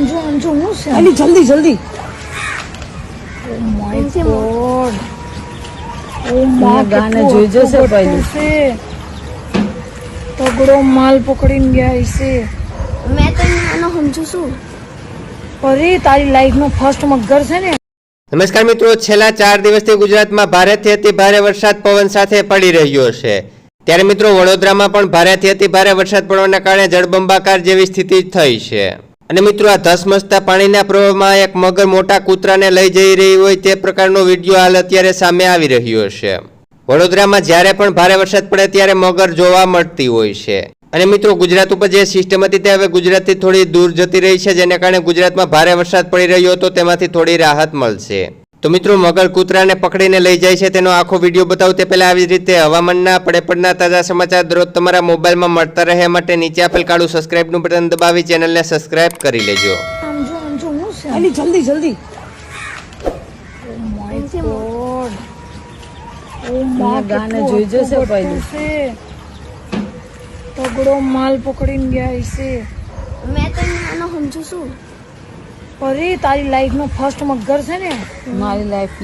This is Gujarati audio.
આમ જો આમ જો હું છે અલી જલ્દી જલ્દી ઓ માય ગોડ ઓ મા ગાને જોઈ જશે પહેલું. તગડો માલ પકડીને ગયા છે મેં તો નાનો સમજુ છું. અરે તારી લાઈફનો ફર્સ્ટ મગર છે ને. નમસ્કાર મિત્રો છેલ્લા ચાર દિવસથી ગુજરાતમાં ભારેથી અતિ ભારે વરસાદ પવન સાથે પડી રહ્યો છે. ત્યારે મિત્રો વડોદરામાં પણ ભારેથી અતિ ભારે વરસાદ પડવાના કારણે જળબંબાકાર જેવી સ્થિતિ થઈ છે. અને મિત્રો, આ ધસમસતા પાણીના પ્રવાહમાં એક મગર મોટા કૂતરાને લઈ જઈ રહી હોય તે પ્રકારનો વીડિયો હાલ અત્યારે સામે આવી રહ્યો છે. વડોદરામાં જ્યારે પણ ભારે વરસાદ પડે ત્યારે મગર જોવા મળતી હોય છે. અને મિત્રો, ગુજરાત ઉપર જે સિસ્ટમ હતી તે હવે ગુજરાતથી થોડી દૂર જતી રહી છે, જેને કારણે ગુજરાતમાં ભારે વરસાદ પડી રહ્યો હતો, તેમાંથી થોડી રાહત મળશે. તો મિત્રો મગર કૂતરાને પકડીને લઈ જાય છે તેનો આખો વીડિયો બતાવું. તે પહેલાં આવી રીતે હવામાનના પડે પડના તાજા સમાચાર દરરોજ તમારા મોબાઈલમાં મળતા રહે માટે નીચે આપેલ કાળું સબસ્ક્રાઇબનું બટન દબાવી ચેનલને સબસ્ક્રાઇબ કરી લેજો. જલ્દી જલ્દી. જોઈ જશે પહેલું. માલ પકડીને ગયા છે મેં તો નાનો સમજુ છું. અરે તારી લાઈફનો ફર્સ્ટ મગર છે ને. મારી લાઈફ